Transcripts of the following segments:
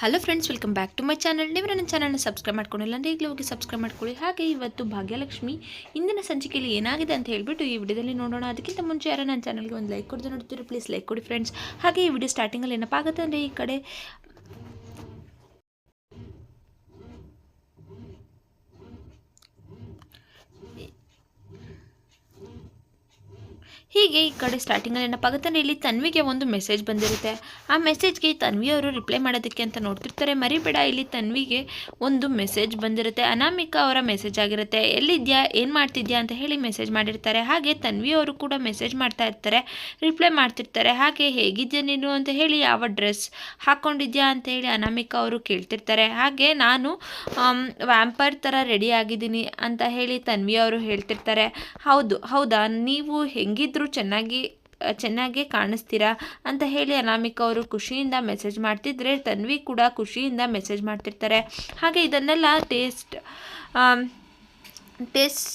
Hello friends welcome back to my channel ನೀವು ನನ್ನ ಚಾನಲ್ನ ಸಬ್ಸ್ಕ್ರೈಬ್ ಮಾಡ್ಕೊಂಡಿಲ್ಲ ಅಂದರೆ ಈಗಲೂ ಹೋಗಿ ಸಬ್ಸ್ಕ್ರೈಬ್ ಮಾಡ್ಕೊಳ್ಳಿ. ಹಾಗೆ ಇವತ್ತು ಭಾಗ್ಯಲಕ್ಷ್ಮಿ ಇಂದಿನ ಸಂಚಿಕೆಯಲ್ಲಿ ಏನಾಗಿದೆ ಅಂತ ಹೇಳಿಬಿಟ್ಟು ಈ ವಿಡಿಯೋದಲ್ಲಿ ನೋಡೋಣ. ಅದಕ್ಕಿಂತ ಮುಂಚೆ ಯಾರು ನನ್ನ ಚಾನಲ್ಗೆ ಒಂದು ಲೈಕ್ ಕೊಡದೆ ನೋಡ್ತೀರಿ ಪ್ಲೀಸ್ ಲೈಕ್ ಕೊಡಿ ಫ್ರೆಂಡ್ಸ್ ಹಾಗೆ ಈ ವಿಡಿಯೋ ಸ್ಟಾರ್ಟಿಂಗಲ್ಲಿ ಏನಪ್ಪ ಆಗುತ್ತೆ ಅಂದರೆ ಈ ಕಡೆ ಹೀಗೆ ಈ ಕಡೆ ಸ್ಟಾರ್ಟಿಂಗಲ್ಲಿ ಏನಪ್ಪಾಗುತ್ತೆ ಇಲ್ಲಿ ತನ್ವಿಗೆ ಒಂದು ಮೆಸೇಜ್ ಬಂದಿರುತ್ತೆ. ಆ ಮೆಸೇಜ್ಗೆ ತನ್ವಿ ಅವರು ರಿಪ್ಲೈ ಮಾಡೋದಕ್ಕೆ ಅಂತ ನೋಡ್ತಿರ್ತಾರೆ. ಮರಿಬೇಡ, ಇಲ್ಲಿ ತನ್ವಿಗೆ ಒಂದು ಮೆಸೇಜ್ ಬಂದಿರುತ್ತೆ. ಅನಾಮಿಕಾ ಅವರ ಮೆಸೇಜ್ ಆಗಿರುತ್ತೆ. ಎಲ್ಲಿದ್ಯಾ? ಏನು ಮಾಡ್ತಿದ್ಯಾ? ಅಂತ ಹೇಳಿ ಮೆಸೇಜ್ ಮಾಡಿರ್ತಾರೆ. ಹಾಗೆ ತನ್ವಿ ಅವರು ಕೂಡ ಮೆಸೇಜ್ ಮಾಡ್ತಾ ಇರ್ತಾರೆ ರಿಪ್ಲೈ ಮಾಡ್ತಿರ್ತಾರೆ. ಹಾಗೆ ಹೇಗಿದ್ಯಾ ನೀನು ಅಂತ ಹೇಳಿ ಯಾವ ಡ್ರೆಸ್ ಹಾಕ್ಕೊಂಡಿದ್ಯಾ ಅಂತ ಹೇಳಿ ಅನಾಮಿಕಾ ಅವರು ಕೇಳ್ತಿರ್ತಾರೆ. ಹಾಗೆ ನಾನು ವ್ಯಾಂಪರ್ ಥರ ರೆಡಿ ಆಗಿದ್ದೀನಿ ಅಂತ ಹೇಳಿ ತನ್ವಿ ಅವರು ಹೇಳ್ತಿರ್ತಾರೆ. ಹೌದು, ಹೌದಾ? ನೀವು ಹೆಂಗಿದ್ರು ಚೆನ್ನಾಗಿ ಚೆನ್ನಾಗೇ ಕಾಣಿಸ್ತೀರಾ ಅಂತ ಹೇಳಿ ಅನಾಮಿಕಾ ಅವರು ಖುಷಿಯಿಂದ ಮೆಸೇಜ್ ಮಾಡ್ತಿದ್ರೆ ತನ್ವಿ ಕೂಡ ಖುಷಿಯಿಂದ ಮೆಸೇಜ್ ಮಾಡ್ತಿರ್ತಾರೆ. ಹಾಗೆ ಇದನ್ನೆಲ್ಲ ಟೇಸ್ಟ್ ಟೇಸ್ಟ್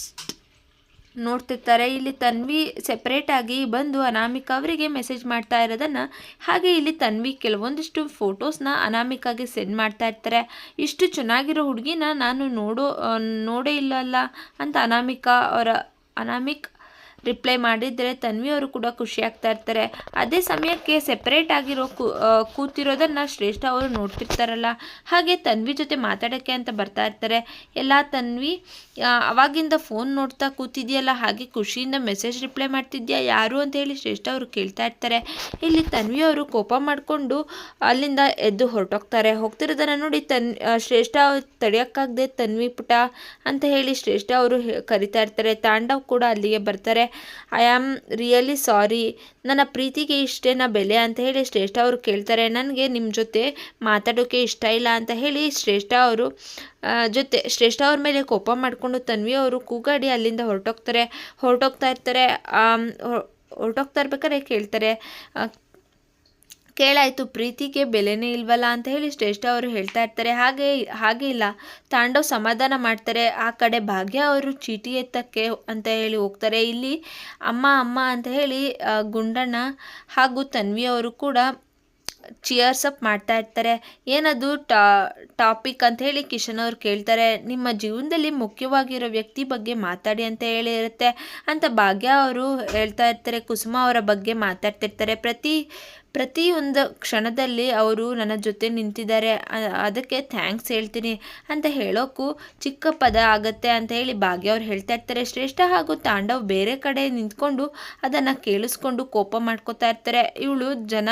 ನೋಡ್ತಿರ್ತಾರೆ. ಇಲ್ಲಿ ತನ್ವಿ ಸೆಪ್ರೇಟಾಗಿ ಬಂದು ಅನಾಮಿಕಾ ಅವರಿಗೆ ಮೆಸೇಜ್ ಮಾಡ್ತಾ ಇರೋದನ್ನು, ಹಾಗೆ ಇಲ್ಲಿ ತನ್ವಿ ಕೆಲವೊಂದಿಷ್ಟು ಫೋಟೋಸ್ನ ಅನಾಮಿಕಾಗೆ ಸೆಂಡ್ ಮಾಡ್ತಾ ಇರ್ತಾರೆ. ಇಷ್ಟು ಚೆನ್ನಾಗಿರೋ ಹುಡುಗಿನ ನಾನು ನೋಡೋ ನೋಡೇ ಇಲ್ಲಲ್ಲ ಅಂತ ಅನಾಮಿಕಾ ಅವರ, ಅನಾಮಿಕ್ ರಿಪ್ಲೈ ಮಾಡಿದರೆ ತನ್ವಿ ಅವರು ಕೂಡ ಖುಷಿ ಆಗ್ತಾ ಇರ್ತಾರೆ. ಅದೇ ಸಮಯಕ್ಕೆ ಸೆಪ್ರೇಟ್ ಆಗಿರೋ ಕೂತಿರೋದನ್ನು ಶ್ರೇಷ್ಠ ಅವರು ನೋಡ್ತಿರ್ತಾರಲ್ಲ. ಹಾಗೆ ತನ್ವಿ ಜೊತೆ ಮಾತಾಡೋಕ್ಕೆ ಅಂತ ಬರ್ತಾ ಇರ್ತಾರೆ. ಎಲ್ಲ ತನ್ವಿ ಅವಾಗಿಂದ ಫೋನ್ ನೋಡ್ತಾ ಕೂತಿದೆಯಲ್ಲ, ಹಾಗೆ ಖುಷಿಯಿಂದ ಮೆಸೇಜ್ ರಿಪ್ಲೈ ಮಾಡ್ತಿದ್ಯಾ, ಯಾರು ಅಂತ ಹೇಳಿ ಶ್ರೇಷ್ಠ ಅವರು ಕೇಳ್ತಾ ಇರ್ತಾರೆ. ಇಲ್ಲಿ ತನ್ವಿ ಅವರು ಕೋಪ ಮಾಡಿಕೊಂಡು ಅಲ್ಲಿಂದ ಎದ್ದು ಹೊರಟೋಗ್ತಾರೆ. ಹೋಗ್ತಿರೋದನ್ನು ನೋಡಿ ತನ್ ಶ್ರೇಷ್ಠ ತಡೆಯೋಕ್ಕಾಗದೆ ತನ್ವಿ ಪುಟ ಅಂತ ಹೇಳಿ ಶ್ರೇಷ್ಠ ಅವರು ಕರಿತಾ ಇರ್ತಾರೆ. ತಾಂಡವ್ ಕೂಡ ಅಲ್ಲಿಗೆ ಬರ್ತಾರೆ. ಐ ಆಮ್ ರಿಯಲಿ ಸಾರಿ ನನ್ನ ಪ್ರೀತಿಗೆ ಇಷ್ಟೇನ ಬೆಲೆ ಅಂತ ಹೇಳಿ ಶ್ರೇಷ್ಠ ಅವರು ಕೇಳ್ತಾರೆ. ನನಗೆ ನಿಮ್ಮ ಜೊತೆ ಮಾತಾಡೋಕ್ಕೆ ಇಷ್ಟ ಇಲ್ಲ ಅಂತ ಹೇಳಿ ಶ್ರೇಷ್ಠ ಅವರು ಜೊತೆ ಶ್ರೇಷ್ಠ ಅವ್ರ ಮೇಲೆ ಕೋಪ ಮಾಡಿಕೊಂಡು ತನ್ವಿ ಅವರು ಕೂಗಾಡಿ ಅಲ್ಲಿಂದ ಹೊರಟೋಗ್ತಾರೆ. ಹೊರಟೋಗ್ತಾ ಇರ್ತಾರೆ. ಹೊರಟೋಗ್ತಾ ಇರ್ಬೇಕಾದ್ರೆ ಕೇಳ್ತಾರೆ. ಕೇಳಾಯಿತು, ಪ್ರೀತಿಗೆ ಬೆಲೆನೇ ಇಲ್ವಲ್ಲ ಅಂತ ಹೇಳಿ ಶ್ರೇಷ್ಠ ಅವರು ಹೇಳ್ತಾ ಇರ್ತಾರೆ. ಹಾಗೆ ಹಾಗೆ ಇಲ್ಲ. ತಾಂಡವ್ ಸಮಾಧಾನ ಮಾಡ್ತಾರೆ. ಆ ಕಡೆ ಭಾಗ್ಯ ಅವರು ಚೀಟಿ ಎತ್ತಕ್ಕೆ ಅಂತ ಹೇಳಿ ಹೋಗ್ತಾರೆ. ಇಲ್ಲಿ ಅಮ್ಮ ಅಮ್ಮ ಅಂತ ಹೇಳಿ ಗುಂಡಣ್ಣ ಹಾಗೂ ತನ್ವಿ ಅವರು ಕೂಡ ಚಿಯರ್ಸ್ ಅಪ್ ಮಾಡ್ತಾ ಇರ್ತಾರೆ. ಏನದು ಟಾ, ಟಾಪಿಕ್ ಅಂತ ಹೇಳಿ ಕಿಶನ್ ಅವ್ರು ಕೇಳ್ತಾರೆ. ನಿಮ್ಮ ಜೀವನದಲ್ಲಿ ಮುಖ್ಯವಾಗಿರೋ ವ್ಯಕ್ತಿ ಬಗ್ಗೆ ಮಾತಾಡಿ ಅಂತ ಹೇಳಿ ಇರುತ್ತೆ ಅಂತ ಭಾಗ್ಯ ಅವರು ಹೇಳ್ತಾ ಇರ್ತಾರೆ. ಕುಸುಮ ಅವರ ಬಗ್ಗೆ ಮಾತಾಡ್ತಿರ್ತಾರೆ. ಪ್ರತಿ ಪ್ರತಿಯೊಂದು ಕ್ಷಣದಲ್ಲಿ ಅವರು ನನ್ನ ಜೊತೆ ನಿಂತಿದ್ದಾರೆ. ಅದಕ್ಕೆ ಥ್ಯಾಂಕ್ಸ್ ಹೇಳ್ತೀನಿ ಅಂತ ಹೇಳೋಕ್ಕೂ ಚಿಕ್ಕ ಪದ ಆಗತ್ತೆ ಅಂತ ಹೇಳಿ ಭಾಗ್ಯ ಅವ್ರು ಹೇಳ್ತಾ ಇರ್ತಾರೆ. ಶ್ರೇಷ್ಠ ಹಾಗೂ ತಾಂಡವ್ ಬೇರೆ ಕಡೆ ನಿಂತ್ಕೊಂಡು ಅದನ್ನು ಕೇಳಿಸ್ಕೊಂಡು ಕೋಪ ಮಾಡ್ಕೋತಾ ಇರ್ತಾರೆ. ಇವಳು ಜನ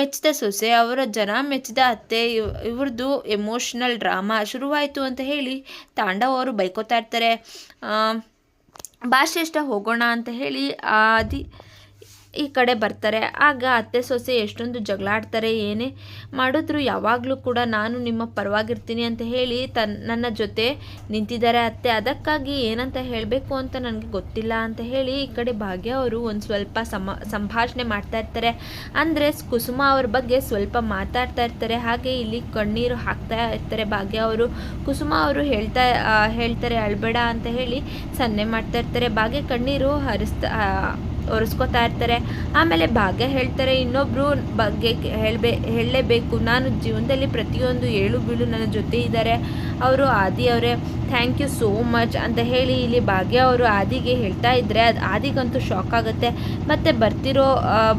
ಮೆಚ್ಚಿದ ಸೊಸೆ, ಅವರ ಜನ ಮೆಚ್ಚಿದ ಅತ್ತೆ, ಇವ್ ಇವ್ರದ್ದು ಎಮೋಷ್ನಲ್ ಡ್ರಾಮಾ ಶುರುವಾಯಿತು ಅಂತ ಹೇಳಿ ತಾಂಡವ್ ಅವರು ಬೈಕೋತಾ ಇರ್ತಾರೆ. ಬಾ ಶ್ರೇಷ್ಠ ಹೋಗೋಣ ಅಂತ ಹೇಳಿ ಆದಿ ಈ ಕಡೆ ಬರ್ತಾರೆ, ಆಗ ಅತ್ತೆ ಸೊಸೆ ಎಷ್ಟೊಂದು ಜಗಳ ಆಡ್ತಾರೆ ಏನೇ ಮಾಡಿದ್ರು ಯಾವಾಗಲೂ ಕೂಡ ನಾನು ನಿಮ್ಮ ಪರವಾಗಿರ್ತೀನಿ ಅಂತ ಹೇಳಿ ತನ್, ನನ್ನ ಜೊತೆ ನಿಂತಿದ್ದಾರೆ ಅತ್ತೆ. ಅದಕ್ಕಾಗಿ ಏನಂತ ಹೇಳಬೇಕು ಅಂತ ನನಗೆ ಗೊತ್ತಿಲ್ಲ ಅಂತ ಹೇಳಿ ಈ ಕಡೆ ಭಾಗ್ಯ ಅವರು ಒಂದು ಸ್ವಲ್ಪ ಸಮ, ಸಂಭಾಷಣೆ ಮಾಡ್ತಾ ಇರ್ತಾರೆ. ಅಂದರೆ ಕುಸುಮ ಅವ್ರ ಬಗ್ಗೆ ಸ್ವಲ್ಪ ಮಾತಾಡ್ತಾ ಇರ್ತಾರೆ. ಹಾಗೆ ಇಲ್ಲಿ ಕಣ್ಣೀರು ಹಾಕ್ತಾ ಇರ್ತಾರೆ ಭಾಗ್ಯ ಅವರು. ಕುಸುಮ ಅವರು ಹೇಳ್ತಾ ಹೇಳ್ತಾರೆ, ಅಳ್ಬೇಡ ಅಂತ ಹೇಳಿ ಸನ್ನೆ ಮಾಡ್ತಾ ಇರ್ತಾರೆ. ಭಾಗ್ಯ ಕಣ್ಣೀರು ಹರಿಸ್ತಾ ಒರೆಸ್ಕೊತಾ ಇರ್ತಾರೆ. ಆಮೇಲೆ ಭಾಗ್ಯ ಹೇಳ್ತಾರೆ ಇನ್ನೊಬ್ಬರು ಬಗ್ಗೆ ಹೇಳಬೇ, ಹೇಳಲೇಬೇಕು. ನಾನು ಜೀವನದಲ್ಲಿ ಪ್ರತಿಯೊಂದು ಏಳು ಬೀಳು ನನ್ನ ಜೊತೆ ಇದ್ದಾರೆ. ಅವರು ಆದಿ ಅವರೇ. ಥ್ಯಾಂಕ್ ಯು ಸೋ ಮಚ್ ಅಂತ ಹೇಳಿ ಇಲ್ಲಿ ಭಾಗ್ಯ ಅವರು ಆದಿಗೆ ಹೇಳ್ತಾ ಇದ್ದರೆ ಅದು ಆದಿಗಂತೂ ಶಾಕ್ ಆಗುತ್ತೆ. ಮತ್ತು ಬರ್ತಿರೋ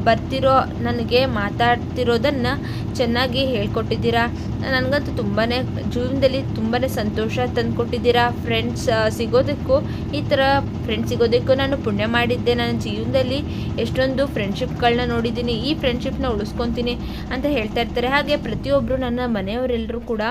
ಬರ್ತಿರೋ, ನನಗೆ ಮಾತಾಡ್ತಿರೋದನ್ನು ಚೆನ್ನಾಗಿ ಹೇಳ್ಕೊಟ್ಟಿದ್ದೀರಾ? ನನಗಂತೂ ತುಂಬಾ ಜೀವನದಲ್ಲಿ ತುಂಬಾ ಸಂತೋಷ ತಂದುಕೊಟ್ಟಿದ್ದೀರಾ? ಫ್ರೆಂಡ್ಸ್ ಸಿಗೋದಕ್ಕೂ, ಈ ಥರ ಫ್ರೆಂಡ್ಸ್ ಸಿಗೋದಕ್ಕೂ ನಾನು ಪುಣ್ಯ ಮಾಡಿದ್ದೆ. ನನ್ನ ಜೀವನದಲ್ಲಿ ಎಷ್ಟೊಂದು ಫ್ರೆಂಡ್ಶಿಪ್ಗಳನ್ನ ನೋಡಿದ್ದೀನಿ, ಈ ಫ್ರೆಂಡ್ಶಿಪ್ನ ಉಳಿಸ್ಕೊತೀನಿ ಅಂತ ಹೇಳ್ತಾ ಇರ್ತಾರೆ. ಹಾಗೆ ಪ್ರತಿಯೊಬ್ಬರು ನನ್ನ ಮನೆಯವರೆಲ್ಲರೂ ಕೂಡ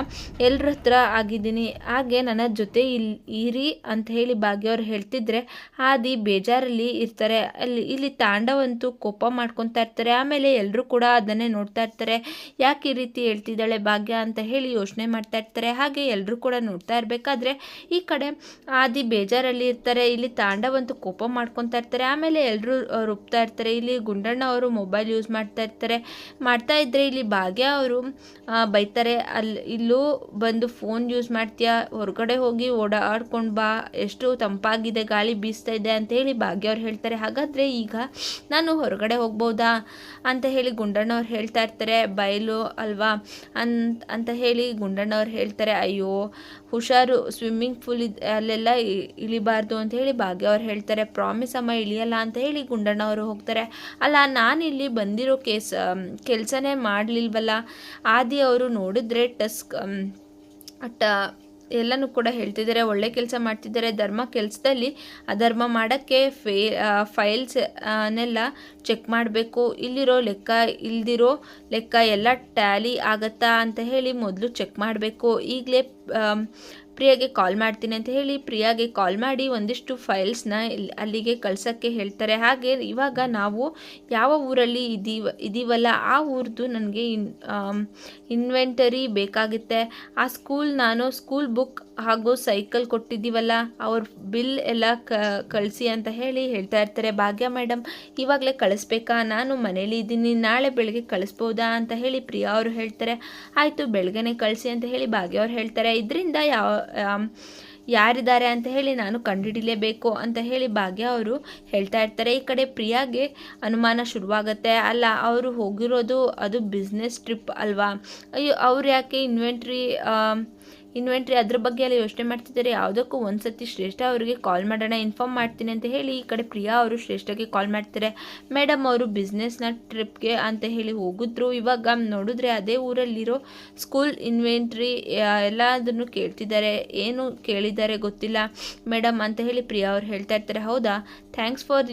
ಎಲ್ಲರ ಹತ್ರ ಆಗಿದ್ದೀನಿ. ಹಾಗೆ ನನ್ನ ಜೊತೆ ಇಲ್ಲಿ ಇರಿ ಅಂತ ಹೇಳಿ ಭಾಗ್ಯವ್ರು ಹೇಳ್ತಿದ್ರೆ ಆದಿ ಬೇಜಾರಲ್ಲಿ ಇರ್ತಾರೆ. ಅಲ್ಲಿ, ಇಲ್ಲಿ ತಾಂಡವಂತೂ ಕೋಪ ಮಾಡ್ಕೊತಾ ಇರ್ತಾರೆ. ಆಮೇಲೆ ಎಲ್ಲರೂ ಕೂಡ ಅದನ್ನೇ ನೋಡ್ತಾ ಇರ್ತಾರೆ. ಯಾಕೆ ಈ ರೀತಿ ಹೇಳ್ತಿದ್ದಾಳೆ ಭಾಗ್ಯ ಅಂತ ಹೇಳಿ ಯೋಚನೆ ಮಾಡ್ತಾ ಇರ್ತಾರೆ. ಹಾಗೆ ಎಲ್ಲರೂ ಕೂಡ ನೋಡ್ತಾ ಇರಬೇಕಾದ್ರೆ ಈ ಕಡೆ ಆದಿ ಬೇಜಾರಲ್ಲಿ ಇರ್ತಾರೆ. ಇಲ್ಲಿ ತಾಂಡವಂತೂ ಕೋಪ ಮಾಡ್ಕೊತಾ ಇರ್ತಾರೆ. ಆಮೇಲೆ ಎಲ್ಲರೂ ರುಬ್ತಾ ಇರ್ತಾರೆ. ಇಲ್ಲಿ ಗುಂಡಣ್ಣ ಅವರು ಮೊಬೈಲ್ ಯೂಸ್ ಮಾಡ್ತಾ ಇರ್ತಾರೆ. ಮಾಡ್ತಾ ಇದ್ರೆ ಇಲ್ಲಿ ಭಾಗ್ಯ ಅವರು ಬೈತಾರೆ ಅಲ್ಲಿ ಇಲ್ಲೂ ಬಂದು ಫೋನ್ ಯೂಸ್ ಮಾಡ್ತೀಯಾ? ಹೊರಗಡೆ ಹೋಗಿ ಓಡಾಡ್ಕೊಂಡು ಬಾ. ಎಷ್ಟು ತಂಪಾಗಿದೆ, ಗಾಳಿ ಬೀಸ್ತಾ ಇದೆ ಅಂತ ಹೇಳಿ ಭಾಗ್ಯ ಅವ್ರು ಹೇಳ್ತಾರೆ. ಹಾಗಾದರೆ ಈಗ ನಾನು ಹೊರಗಡೆ ಹೋಗ್ಬೋದಾ? ಅಂತ ಹೇಳಿ ಗುಂಡಣ್ಣವ್ರು ಹೇಳ್ತಾ ಇರ್ತಾರೆ. ಬಯಲು ಅಲ್ವಾ? ಅನ್, ಅಂತ ಹೇಳಿ ಗುಂಡಣ್ಣವ್ರು ಹೇಳ್ತಾರೆ. ಅಯ್ಯೋ, ಹುಷಾರು. ಸ್ವಿಮ್ಮಿಂಗ್ ಪೂಲ್ ಅಲ್ಲೆಲ್ಲ ಇಳಿಬಾರ್ದು ಅಂತ ಹೇಳಿ ಭಾಗ್ಯ ಅವ್ರು ಹೇಳ್ತಾರೆ. ಪ್ರಾಮಿಸ್ ಅಮ್ಮ, ಇಳಿಯಲ್ಲ ಅಂತ ಹೇಳಿ ಗುಂಡಣ್ಣವರು ಹೋಗ್ತಾರೆ. ಅಲ್ಲ, ನಾನಿಲ್ಲಿ ಬಂದಿರೋ ಕೇಸ್ ಕೆಲಸನೇ ಮಾಡಲಿಲ್ವಲ್ಲ? ಆದಿ ಅವರು ನೋಡಿದ್ರೆ ಟಸ್ಕ್ ಟ ಎಲ್ಲನೂ ಕೂಡ ಹೇಳ್ತಿದ್ದಾರೆ. ಒಳ್ಳೆ ಕೆಲಸ ಮಾಡ್ತಿದ್ದಾರೆ. ಧರ್ಮ ಕೆಲಸದಲ್ಲಿ ಅಧರ್ಮ ಮಾಡೋಕ್ಕೆ ಫೇ ಫೈಲ್ಸ್ ನೆಲ್ಲ ಚೆಕ್ ಮಾಡಬೇಕು. ಇಲ್ಲಿರೋ ಲೆಕ್ಕ, ಇಲ್ದಿರೋ ಲೆಕ್ಕ ಎಲ್ಲ ಟ್ಯಾಲಿ ಆಗತ್ತಾ ಅಂತ ಹೇಳಿ ಮೊದಲು ಚೆಕ್ ಮಾಡಬೇಕು. ಈಗಲೇ ಪ್ರಿಯಾಗೆ ಕಾಲ್ ಮಾಡ್ತೀನಿ ಅಂತ ಹೇಳಿ ಪ್ರಿಯಾಗೆ ಕಾಲ್ ಮಾಡಿ ಒಂದಿಷ್ಟು ಫೈಲ್ಸ್ನ ಅಲ್ಲಿಗೆ ಕಳ್ಸೋಕ್ಕೆ ಹೇಳ್ತಾರೆ. ಹಾಗೆ ಇವಾಗ ನಾವು ಯಾವ ಊರಲ್ಲಿ ಇದೀವ, ಇದೀವಲ್ಲ, ಆ ಊರ್ದು ನನಗೆ ಇನ್ ಇನ್ವೆಂಟರಿ ಬೇಕಾಗುತ್ತೆ. ಆ ಸ್ಕೂಲ್ ನಾನು ಸ್ಕೂಲ್ ಬುಕ್ ಹಾಗೂ ಸೈಕಲ್ ಕೊಟ್ಟಿದ್ದೀವಲ್ಲ, ಅವ್ರ ಬಿಲ್ ಎಲ್ಲ ಕಳಿಸಿ ಅಂತ ಹೇಳಿ ಹೇಳ್ತಾ ಇರ್ತಾರೆ. ಭಾಗ್ಯ ಮೇಡಮ್ ಇವಾಗಲೇ ಕಳಿಸ್ಬೇಕಾ? ನಾನು ಮನೇಲಿ ಇದ್ದೀನಿ, ನಾಳೆ ಬೆಳಗ್ಗೆ ಕಳಿಸ್ಬೋದಾ ಅಂತ ಹೇಳಿ ಪ್ರಿಯಾ ಅವರು ಹೇಳ್ತಾರೆ. ಆಯಿತು, ಬೆಳಗ್ಗೆನೆ ಕಳಿಸಿ ಅಂತ ಹೇಳಿ ಭಾಗ್ಯ ಅವ್ರು ಹೇಳ್ತಾರೆ. ಇದರಿಂದ ಯಾವ ಯಾರಿದ್ದಾರೆ ಅಂತ ಹೇಳಿ ನಾನು ಕಂಡುಹಿಡಿಲೇಬೇಕು ಅಂತ ಹೇಳಿ ಭಾಗ್ಯ ಅವರು ಹೇಳ್ತಾ ಇರ್ತಾರೆ. ಈ ಕಡೆ ಪ್ರಿಯಾಗೆ ಅನುಮಾನ ಶುರುವಾಗುತ್ತೆ. ಅಲ್ಲ, ಅವರು ಹೋಗಿರೋದು ಅದು ಬಿಸ್ನೆಸ್ ಟ್ರಿಪ್ ಅಲ್ವಾ? ಅಯ್ಯೋ, ಅವ್ರು ಯಾಕೆ ಇನ್ವೆಂಟ್ರಿ ಇನ್ವೆಂಟ್ರಿ ಅದ್ರ ಬಗ್ಗೆ ಎಲ್ಲ ಯೋಚನೆ ಮಾಡ್ತಿದ್ದಾರೆ? ಯಾವುದಕ್ಕೂ ಒಂದ್ಸತಿ ಶ್ರೇಷ್ಠ ಅವರಿಗೆ ಕಾಲ್ ಮಾಡೋಣ ಇನ್ಫಾರ್ಮ್ ಮಾಡ್ತೀನಿ ಅಂತ ಹೇಳಿ ಈ ಕಡೆ ಪ್ರಿಯಾ ಅವರು ಶ್ರೇಷ್ಠಗೆ ಕಾಲ್ ಮಾಡ್ತಾರೆ. ಮೇಡಮ್ ಅವರು ಬಿಸ್ನೆಸ್ನ ಟ್ರಿಪ್ಗೆ ಅಂತ ಹೇಳಿ ಹೋಗಿದ್ರು. ಇವಾಗ ನೋಡಿದ್ರೆ ಅದೇ ಊರಲ್ಲಿರೋ ಸ್ಕೂಲ್ ಇನ್ವೆಂಟ್ರಿ ಎಲ್ಲದನ್ನು ಕೇಳ್ತಿದ್ದಾರೆ. ಏನು ಕೇಳಿದ್ದಾರೆ ಗೊತ್ತಿಲ್ಲ. ಮೇಡಮ್ ಅಂತ ಹೇಳಿ ಪ್ರಿಯಾ ಅವ್ರು ಹೇಳ್ತಾ ಇರ್ತಾರೆ. ಹೌದಾ? Thanks for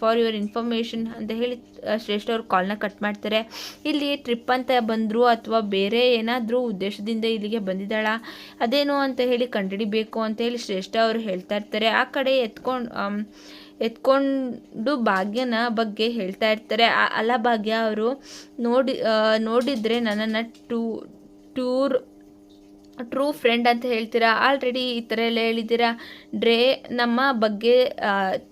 for your information ಅಂತ ಹೇಳಿ ಶ್ರೇಷ್ಠ ಅವ್ರು ಕಾಲ್ನ ಕಟ್ ಮಾಡ್ತಾರೆ. ಇಲ್ಲಿ ಟ್ರಿಪ್ ಅಂತ ಬಂದರು ಅಥವಾ ಬೇರೆ ಏನಾದರೂ ಉದ್ದೇಶದಿಂದ ಇಲ್ಲಿಗೆ ಬಂದಿದ್ದಾಳ? ಅದೇನು ಅಂತ ಹೇಳಿ ಕಂಡುಹಿಡಿಬೇಕು ಅಂತ ಹೇಳಿ ಶ್ರೇಷ್ಠ ಅವರು ಹೇಳ್ತಾ ಇರ್ತಾರೆ. ಆ ಕಡೆ ಎತ್ಕೊಂಡು ಎತ್ಕೊಂಡು ಭಾಗ್ಯನ ಬಗ್ಗೆ ಹೇಳ್ತಾ ಇರ್ತಾರೆ. ಅಲ್ಲ ಭಾಗ್ಯ ಅವರು ನೋಡಿ ನೋಡಿದರೆ ನನ್ನನ್ನು ಟೂ, ಟೂರ್ ಟ್ರೂ ಫ್ರೆಂಡ್ ಅಂತ ಹೇಳ್ತೀರಾ? ಆಲ್ರೆಡಿ ಈ ಥರ ಎಲ್ಲ ಹೇಳಿದ್ದೀರಾ? ಡ್ರೇ ನಮ್ಮ ಬಗ್ಗೆ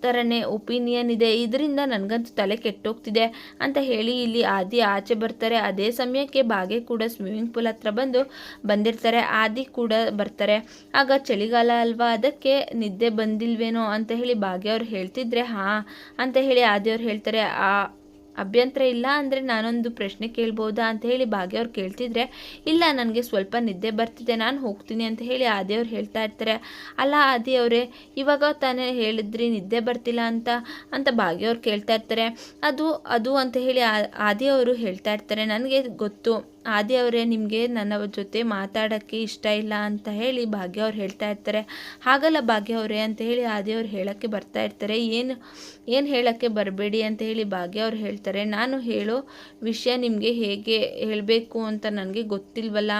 ಥರನೇ ಒಪಿನಿಯನ್ ಇದೆ. ಇದರಿಂದ ನನಗಂತೂ ತಲೆ ಕೆಟ್ಟೋಗ್ತಿದೆ ಅಂತ ಹೇಳಿ ಇಲ್ಲಿ ಆದಿ ಆಚೆ ಬರ್ತಾರೆ. ಅದೇ ಸಮಯಕ್ಕೆ ಬಾಗೆ ಕೂಡ ಸ್ವಿಮ್ಮಿಂಗ್ ಪೂಲ್ ಹತ್ರ ಬಂದು ಬಂದಿರ್ತಾರೆ. ಆದಿ ಕೂಡ ಬರ್ತಾರೆ. ಆಗ ಚಳಿಗಾಲ ಅಲ್ವಾ? ಅದಕ್ಕೆ ನಿದ್ದೆ ಬಂದಿಲ್ವೇನೋ ಅಂತ ಹೇಳಿ ಭಾಗ್ಯ ಅವ್ರು ಹೇಳ್ತಿದ್ರೆ, ಹಾಂ ಅಂತ ಹೇಳಿ ಆದಿ ಅವ್ರು ಹೇಳ್ತಾರೆ. ಆ ಅಭ್ಯಂತರ ಇಲ್ಲ ಅಂದರೆ ನಾನೊಂದು ಪ್ರಶ್ನೆ ಕೇಳ್ಬೋದಾ ಅಂತ ಹೇಳಿ ಭಾಗ್ಯ ಅವ್ರು ಕೇಳ್ತಿದ್ರೆ, ಇಲ್ಲ, ನನಗೆ ಸ್ವಲ್ಪ ನಿದ್ದೆ ಬರ್ತಿದೆ, ನಾನು ಹೋಗ್ತೀನಿ ಅಂತ ಹೇಳಿ ಆದಿಯವ್ರು ಹೇಳ್ತಾ ಇರ್ತಾರೆ. ಅಲ್ಲ ಆದಿ ಅವರೇ, ಇವಾಗ ತಾನೇ ಹೇಳಿದ್ರಿ ನಿದ್ದೆ ಬರ್ತಿಲ್ಲ ಅಂತ ಅಂತ ಭಾಗ್ಯವ್ರು ಕೇಳ್ತಾ ಇರ್ತಾರೆ. ಅದು ಅದು ಅಂತ ಹೇಳಿ ಆ- ಆದಿ ಅವರು ಹೇಳ್ತಾ ಇರ್ತಾರೆ. ನನಗೆ ಗೊತ್ತು. ಆದಿ ಅವರೇ, ನಿಮಗೆ ನನ್ನ ಜೊತೆ ಮಾತಾಡೋಕ್ಕೆ ಇಷ್ಟ ಇಲ್ಲ ಅಂತ ಹೇಳಿ ಭಾಗ್ಯ ಅವ್ರು ಹೇಳ್ತಾ ಇರ್ತಾರೆ. ಹಾಗಲ್ಲ ಭಾಗ್ಯ ಅವರೇ ಅಂತ ಹೇಳಿ ಆದಿ ಅವ್ರು ಹೇಳೋಕ್ಕೆ ಬರ್ತಾ ಇರ್ತಾರೆ. ಏನು ಏನು ಹೇಳೋಕ್ಕೆ ಬರಬೇಡಿ ಅಂತ ಹೇಳಿ ಭಾಗ್ಯ ಅವ್ರು ಹೇಳ್ತಾರೆ. ನಾನು ಹೇಳೋ ವಿಷಯ ನಿಮಗೆ ಹೇಗೆ ಹೇಳಬೇಕು ಅಂತ ನನಗೆ ಗೊತ್ತಿಲ್ವಲ್ಲ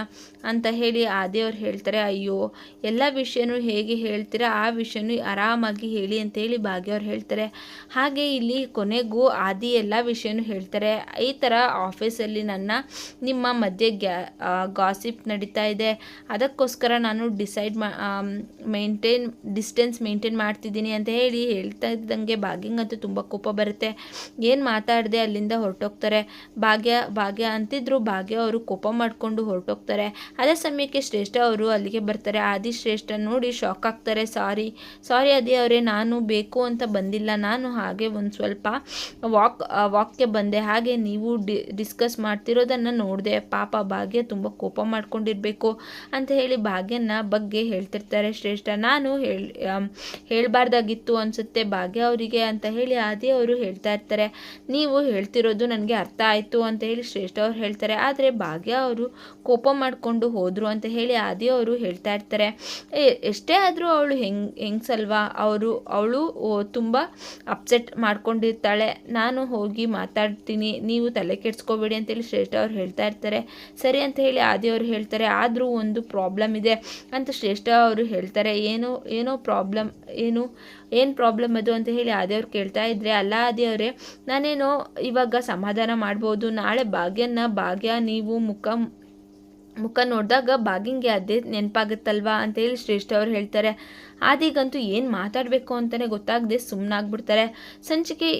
ಅಂತ ಹೇಳಿ ಆದಿ ಅವ್ರು ಹೇಳ್ತಾರೆ. ಅಯ್ಯೋ, ಎಲ್ಲ ವಿಷಯನೂ ಹೇಗೆ ಹೇಳ್ತೀರಾ, ಆ ವಿಷಯನೂ ಆರಾಮಾಗಿ ಹೇಳಿ ಅಂತ ಹೇಳಿ ಭಾಗ್ಯ ಅವ್ರು ಹೇಳ್ತಾರೆ. ಹಾಗೆ ಇಲ್ಲಿ ಕೊನೆಗೂ ಆದಿ ಎಲ್ಲ ವಿಷಯನೂ ಹೇಳ್ತಾರೆ. ಈ ಥರ ಆಫೀಸಲ್ಲಿ ನನ್ನ ನಿಮ್ಮ ಮಧ್ಯೆ ಗ್ಯಾ ಗಾಸಿಪ್ ನಡೀತಾ ಇದೆ. ಅದಕ್ಕೋಸ್ಕರ ನಾನು ಡಿಸೈಡ್ ಮಾ ಮೇಂಟೈನ್ ಡಿಸ್ಟೆನ್ಸ್ ಮೇಂಟೈನ್ ಮಾಡ್ತಿದ್ದೀನಿ ಅಂತ ಹೇಳಿ ಹೇಳ್ತಾ ಇದ್ದಂಗೆ ಭಾಗ್ಯಂಗಂತೂ ತುಂಬ ಕೋಪ ಬರುತ್ತೆ. ಏನು ಮಾತಾಡಿದೆ ಅಲ್ಲಿಂದ ಹೊರಟೋಗ್ತಾರೆ? ಭಾಗ್ಯ ಭಾಗ್ಯ ಅಂತಿದ್ರು ಭಾಗ್ಯ ಅವರು ಕೋಪ ಮಾಡಿಕೊಂಡು ಹೊರಟೋಗ್ತಾರೆ. ಅದೇ ಸಮಯಕ್ಕೆ ಶ್ರೇಷ್ಠ ಅವರು ಅಲ್ಲಿಗೆ ಬರ್ತಾರೆ. ಆದಿ ಶ್ರೇಷ್ಠ ನೋಡಿ ಶಾಕ್ ಆಗ್ತಾರೆ. ಸಾರಿ ಸಾರಿ ಅದೇ ಅವರೇ, ನಾನು ಬೇಕು ಅಂತ ಬಂದಿಲ್ಲ. ನಾನು ಹಾಗೆ ಒಂದು ಸ್ವಲ್ಪ ವಾಕ್ ವಾಕ್ಗೆ ಬಂದೆ. ಹಾಗೆ ನೀವು ಡಿಸ್ಕಸ್ ಮಾಡ್ತಿರೋದನ್ನು ನೋಡಿದೆ. ಪಾಪ ಭಾಗ್ಯ ತುಂಬ ಕೋಪ ಮಾಡ್ಕೊಂಡಿರಬೇಕು ಅಂತ ಹೇಳಿ ಭಾಗ್ಯನ ಬಗ್ಗೆ ಹೇಳ್ತಿರ್ತಾರೆ ಶ್ರೇಷ್ಠ. ನಾನು ಹೇಳಿ ಹೇಳಬಾರ್ದಾಗಿತ್ತು ಅನಿಸುತ್ತೆ ಭಾಗ್ಯ ಅವರಿಗೆ ಅಂತ ಹೇಳಿ ಆದಿ ಅವರು ಹೇಳ್ತಾ ಇರ್ತಾರೆ. ನೀವು ಹೇಳ್ತಿರೋದು ನನಗೆ ಅರ್ಥ ಆಯಿತು ಅಂತ ಹೇಳಿ ಶ್ರೇಷ್ಠ ಅವ್ರು ಹೇಳ್ತಾರೆ. ಆದರೆ ಭಾಗ್ಯ ಅವರು ಕೋಪ ಮಾಡಿಕೊಂಡು ಹೋದರು ಅಂತ ಹೇಳಿ ಆದಿ ಅವರು ಹೇಳ್ತಾ ಇರ್ತಾರೆ. ಎಷ್ಟೇ ಆದರೂ ಅವಳು ಹೆಂಗ್, ಹೆಂಗ್ಸಲ್ವಾ? ಅವರು, ಅವಳು ತುಂಬ ಅಪ್ಸೆಟ್ ಮಾಡ್ಕೊಂಡಿರ್ತಾಳೆ. ನಾನು ಹೋಗಿ ಮಾತಾಡ್ತೀನಿ. ನೀವು ತಲೆ ಕೆಡ್ಸ್ಕೋಬೇಡಿ ಅಂತೇಳಿ ಶ್ರೇಷ್ಠ ಅವ್ರು ಹೇಳ್ತಾ ಇರ್ತಾರೆ. ಸರಿ ಅಂತ ಹೇಳಿ ಆದಿ ಅವರು ಹೇಳ್ತಾರೆ, ಆದರೂ ಒಂದು ಪ್ರಾಬ್ಲಮ್ ಇದೆ. ಅಂತ ಶ್ರೇಷ್ಠ ಅವರು ಹೇಳ್ತಾರೆ, ಏನು, ಏನೋ ಪ್ರಾಬ್ಲಮ್ ಏನು ಏನು ಪ್ರಾಬ್ಲಮ್ ಅದು? ಅಂತ ಹೇಳಿ ಆದಿಯವ್ರು ಕೇಳ್ತಾ ಇದ್ದರೆ ಅಲ್ಲ ಆದಿಯವರೇ ನಾನೇನೋ ಇವಾಗ ಸಮಾಧಾನ ಮಾಡ್ಬೋದು, ನಾಳೆ ಭಾಗ್ಯನ ಭಾಗ್ಯ ನೀವು ಮುಖ ಮುಖ ನೋಡಿದಾಗ ಬಾಗಿಂಗೆ ಅದೇ ನೆನಪಾಗುತ್ತಲ್ವಾ? ಅಂತ ಹೇಳಿ ಶ್ರೇಷ್ಠ ಅವ್ರು ಹೇಳ್ತಾರೆ. ಆದಿಗಂತೂ ಏನು ಮಾತಾಡಬೇಕು ಅಂತಲೇ ಗೊತ್ತಾಗದೆ ಸುಮ್ಮನಾಗ್ಬಿಡ್ತಾರೆ ಸಂಚಿಕೆ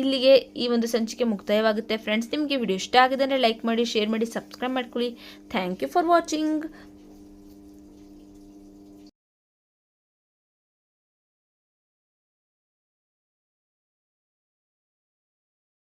ಇಲ್ಲಿಗೆ ಈ ಒಂದು ಸಂಚಿಕೆ ಮುಕ್ತಾಯವಾಗುತ್ತೆ. ಫ್ರೆಂಡ್ಸ್ ನಿಮಗೆ ವಿಡಿಯೋ ಇಷ್ಟ ಆಗಿದೆ ಅಂದರೆ ಲೈಕ್ ಮಾಡಿ ಶೇರ್ ಮಾಡಿ ಸಬ್ಸ್ಕ್ರೈಬ್ ಮಾಡ್ಕೊಳ್ಳಿ. Thank you for watching